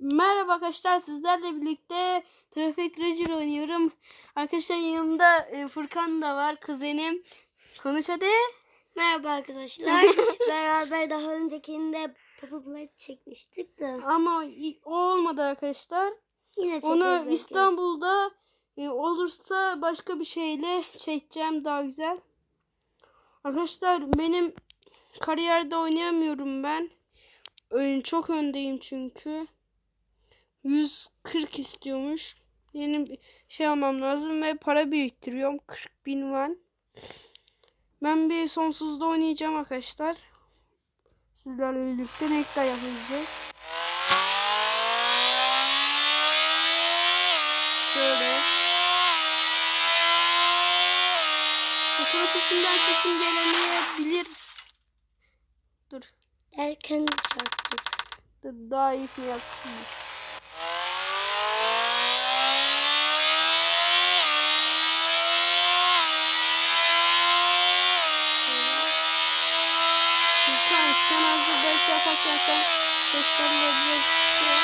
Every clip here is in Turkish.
Merhaba arkadaşlar sizlerle birlikte Traffic Ranger oynuyorum. Arkadaşlar yanımda e, Furkan da var kuzenim. Konuş hadi. Merhaba arkadaşlar. Beraber daha öncekinde Papa Play çekmiştik de. Ama o olmadı arkadaşlar. Yine. Onu belki. İstanbul'da e, olursa başka bir şeyle çekeceğim daha güzel. Arkadaşlar benim kariyerde oynayamıyorum ben. Çok öndeyim çünkü. 140 istiyormuş. Yeni bir şey almam lazım ve para biriktiriyorum. 40 bin var. Ben bir sonsuzda oynayacağım arkadaşlar. Sizlerle birlikte nektar yapacağız. Şöyle. Fotoğraf sesinden sesim gelemeyebilir. Dur. Erken yaptık. Dur daha iyisini yapayım. Lütfen sen hazır ders yaparken sen seslerle biraz şey.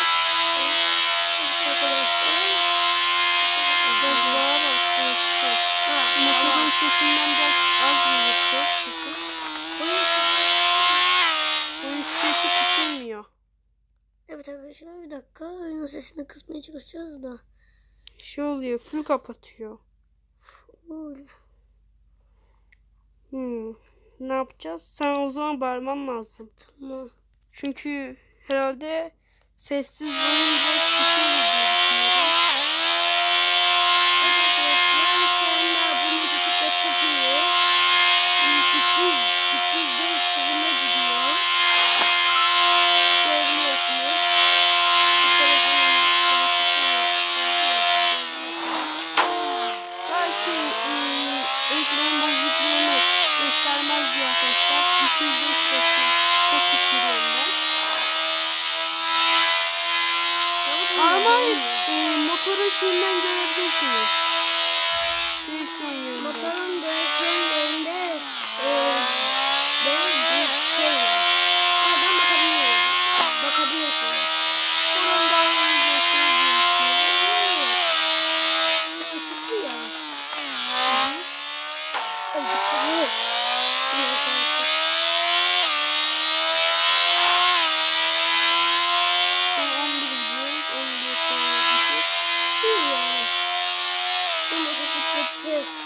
Motorun sesinden biraz az sesi. Sesi kısılmıyor. Evet arkadaşlar bir dakika. Oyunun sesini kısmaya çalışacağız da. Şey oluyor, full kapatıyor. Uy. Hmm. Ne yapacağız? Sen o zaman bağırman lazım. Tamam. Çünkü herhalde sessiz olunca kısılır diye düşünüyorum. Evet arkadaşlar şu anda bu motosiklet çok iyi. 200, 205 hızına gidiyor. Görmüyorsunuz. Bu telefonun Belki ıı, ekran bozukluğunu göstermez diye arkadaşlar. 205 basın. Çok kısılıyorum ben. Ama ıı, motorun şeyinden görebilirsiniz. Direksiyon yerinden. Motorun direksiyon yerinde e, beyaz bir şey var. Oradan bakabiliyoruz. Bakabiliyorsunuz. Oradan daha iyi gösterir diye düşünüyorum. Işıklı ya. Ay, dikkat Son 11 gidiyoruz. 11 sonra yapmışız. İyi yani. Bu motosikleti aldığımızda çok çok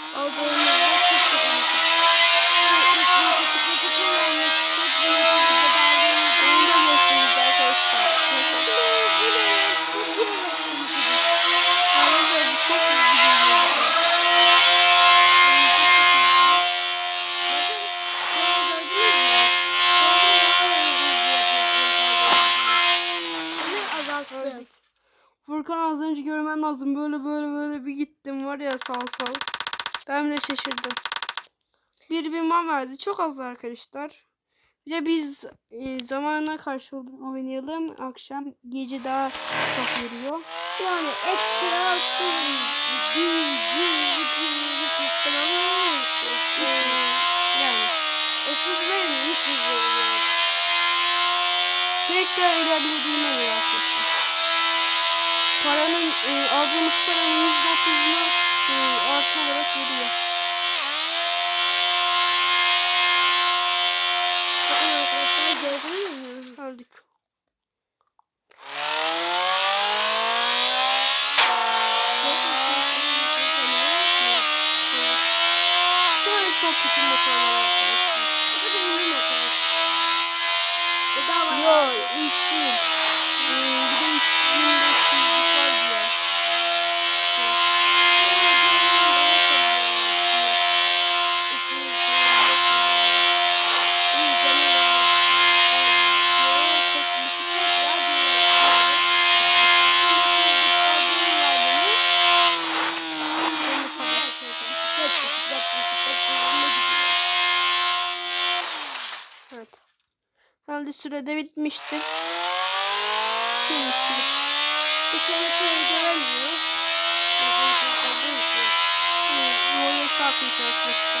alışık. Bu ilk motosikleti kullanmıştık. Bu motosikleti aldığımızda Onu da gösteririz arkadaşlar. Bu ne? Çok güzel. Arkadaşlar bu çok Furkan az önce görmen lazım. Böyle böyle böyle bir gittim var ya sağ sağ. Ben de şaşırdım. Bir bin man verdi. Çok az arkadaşlar. Bir biz e, zamanına karşı oynayalım. Akşam gece daha çok veriyor. Yani ekstra 100, 100, 100, 200 falan olmuştu. Ee, yani. 30 verin, 300 verin. Sürekli ilerlediğine göre. Paranın e, aldığımız paranın yüzde otuzunu e, artı olarak veriyor. Bakın. Böyle çok kötü motorlar arkadaşlar. Bu da benim motor. Bu da var. Yo ilk değil. Ee, bir de 3500'lük var diyor. Evet. Herhalde sürede bitmiştir. Bitmiştir. Böyle saklayacağız arkadaşlar. Annemin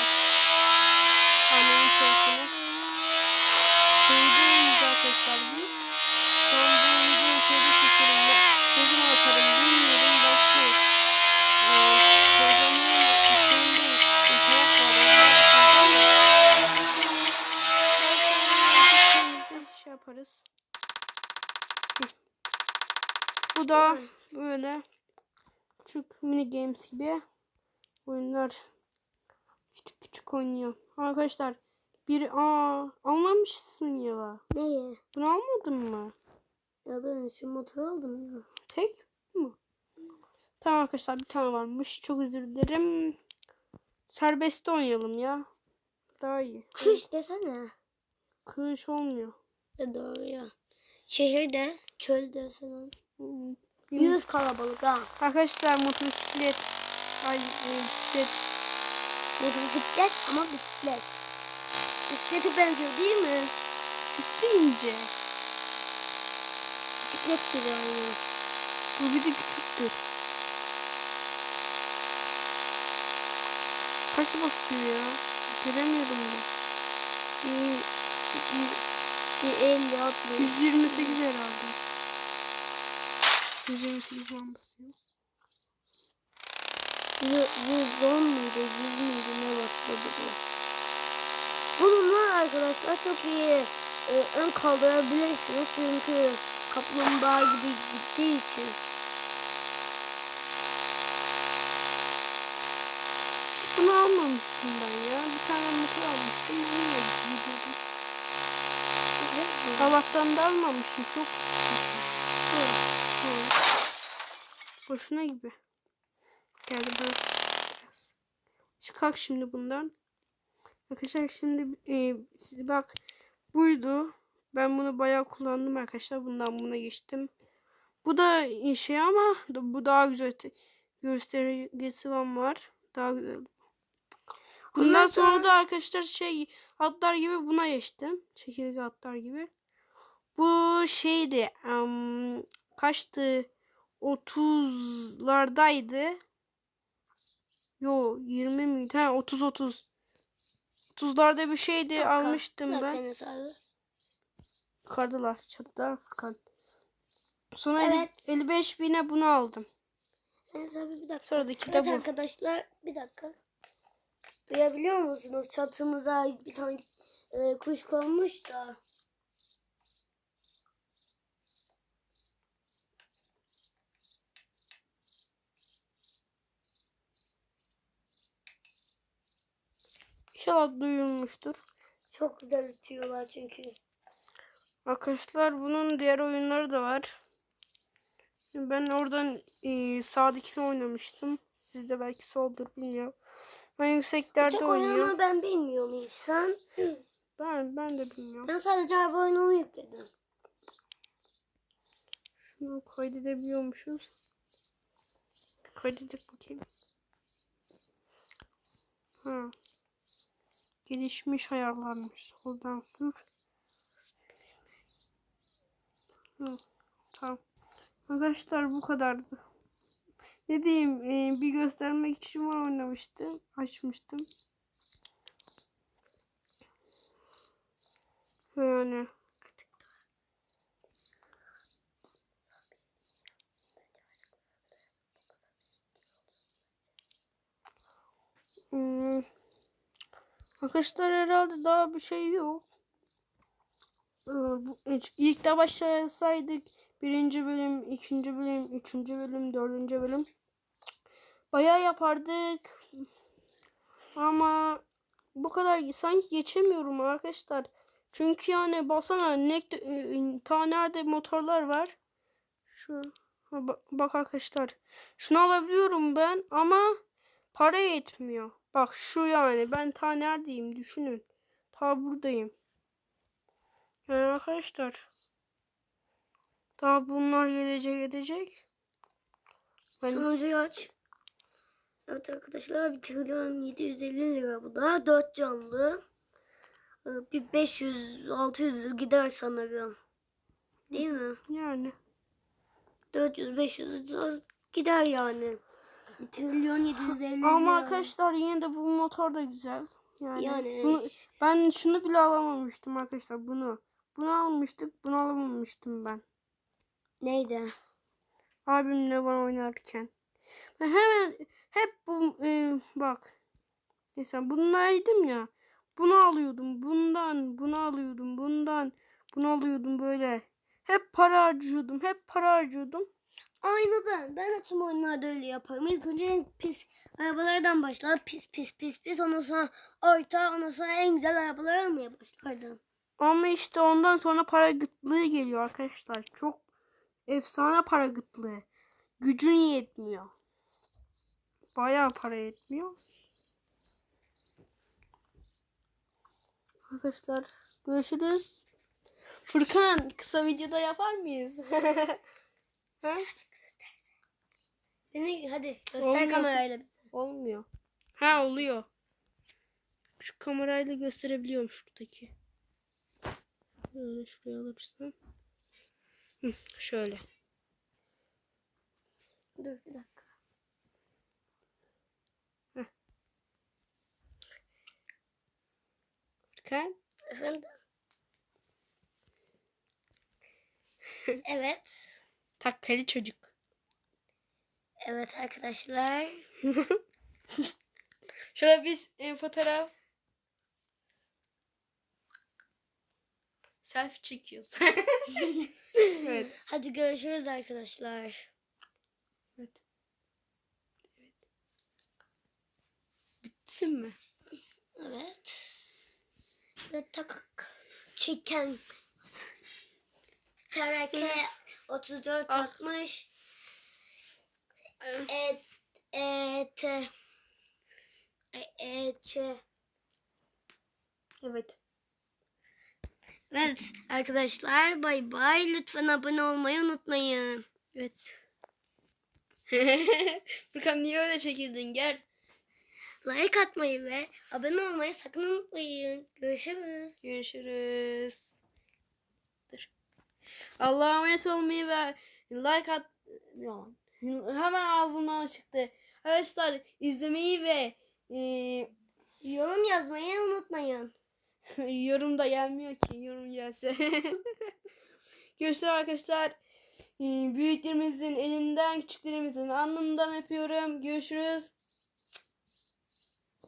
Hı. Bu da böyle küçük mini games gibi oyunlar küçük küçük oynuyor. Arkadaşlar bir aa almamışsın ya. Neyi? Bunu almadın mı? Ya ben şu motoru aldım ya. Tek mi? Tamam arkadaşlar bir tane varmış. Çok özür dilerim. Serbestte oynayalım ya. Daha iyi. Kış desene. Kış olmuyor. Doğru ya. Şehirde, çölde falan. Hmm. Yüz kalabalık ha. Arkadaşlar motosiklet. Ay e, bisiklet. Motosiklet ama bisiklet. Bisiklete benziyor değil mi? İsteyince. Bisiklet gibi aynı. Bu bir de küçüktür. Kaç basıyor ya? Göremiyorum da. Bir, bir, bir 50 60. 128 herhalde. 128 falan basıyor. 110 muydu? 100 müydü? Ne başladı bu? Bununla arkadaşlar çok iyi e, ön kaldırabilirsiniz. Çünkü kaplumbağa gibi gittiği için. Hiç bunu almamıştım ben ya. Bir tane motor almıştım. Onunla gidiyordum. Allah'tan da almamışım. Çok. Boşuna gibi. Geldi bana. Çıkak şimdi bundan. Arkadaşlar şimdi e, bak buydu. Ben bunu bayağı kullandım arkadaşlar. Bundan buna geçtim. Bu da şey ama bu daha güzel te- göstergesi var. Daha güzel. Bundan sonra sonra- da arkadaşlar şey atlar gibi buna geçtim. Çekirge atlar gibi. Bu şeydi. em, kaçtı? 30'lardaydı. Yo 20 miydi? Ha 30 30. 30'larda bir şeydi almıştım ben. Yukarıdalar çatıda Furkan. Sonra Evet. 55 bine bunu aldım. Abi bir dakika. Sıradaki de Evet bu. arkadaşlar bir dakika. Duyabiliyor musunuz? Çatımıza bir tane e, kuş konmuş da. İnşallah duyulmuştur. Çok güzel ötüyorlar çünkü. Arkadaşlar bunun diğer oyunları da var. Ben oradan e, sağdakini oynamıştım. Siz de belki soldur bilmiyorum. Ben yükseklerde Çok oynuyorum. oyunu ben bilmiyorum hiç. Sen? Ben, ben de bilmiyorum. Ben sadece araba oyununu yükledim. Şunu kaydedebiliyormuşuz. Kaydedip bakayım. Ha. Gelişmiş ayarlarmış. Oradan dur. Hı, tamam. Arkadaşlar bu kadardı. Ne diyeyim e, bir göstermek için var oynamıştım. Açmıştım. Yani. Hmm. Arkadaşlar herhalde daha bir şey yok. Ee, İlk de başlasaydık birinci bölüm, ikinci bölüm, üçüncü bölüm, dördüncü bölüm bayağı yapardık. Ama bu kadar sanki geçemiyorum arkadaşlar. Çünkü yani basana ne ta motorlar var. Şu bak arkadaşlar. Şunu alabiliyorum ben ama para yetmiyor. Bak şu yani ben ta neredeyim düşünün. Ta buradayım. Yani arkadaşlar. Daha bunlar gelecek edecek. Ben Sonuncuyu aç. Evet arkadaşlar 1 trilyon 750 lira bu da. 4 canlı. Ee, Bir 500-600 gider sanırım. Değil mi? yani 400-500 gider yani. 1 trilyon 750 ama lira. arkadaşlar yine de bu motor da güzel. Yani, Yani- bunu- ben şunu bile alamamıştım arkadaşlar bunu. Bunu almıştık, bunu alamamıştım ben. Neydi? Abimle ben oynarken. Ben hemen hep bu e, bak. Mesela bunlardaydım ya. Bunu alıyordum. Bundan, bunu alıyordum. Bundan, Bunu alıyordum böyle. Hep para harcıyordum. Hep para harcıyordum. Aynı ben. Ben de tüm oyunlarda öyle yaparım. İlk önce en pis arabalardan başlar. Pis pis pis pis. Ondan sonra orta. Ondan sonra en güzel arabaları almaya başlardım. Ama işte ondan sonra para gıtlığı geliyor arkadaşlar. Çok efsane para gıtlığı. Gücün yetmiyor. Bayağı para yetmiyor. Arkadaşlar görüşürüz. Furkan kısa videoda yapar mıyız? ha? Beni hadi göster Olmaz. kamerayla. Olmuyor. Ha oluyor. Şu kamerayla gösterebiliyorum şuradaki. Böyle şuraya alırsam. Hı, şöyle. Dur bir dakika. Furkan. Efendim? evet. Takkali çocuk. Evet arkadaşlar. Şöyle biz e, fotoğraf selfie çekiyoruz. evet. Hadi görüşürüz arkadaşlar. Evet. Evet. Bitsin mi? Evet. Ve tak çeken TRK 34 Ah. 60 Evet. E E T E E Ç Evet. Evet arkadaşlar bay bay. Lütfen abone olmayı unutmayın. Evet. Furkan niye öyle çekildin? Gel. Like atmayı ve abone olmayı sakın unutmayın. Görüşürüz. Görüşürüz. Dur. Allah'a emanet olmayı ve like at... Yalan. Hemen ağzımdan çıktı. Arkadaşlar izlemeyi ve e, Yorum yazmayı unutmayın. yorum da gelmiyor ki. Yorum gelse. Görüşürüz arkadaşlar. E, büyüklerimizin elinden, küçüklerimizin alnından öpüyorum. Görüşürüz.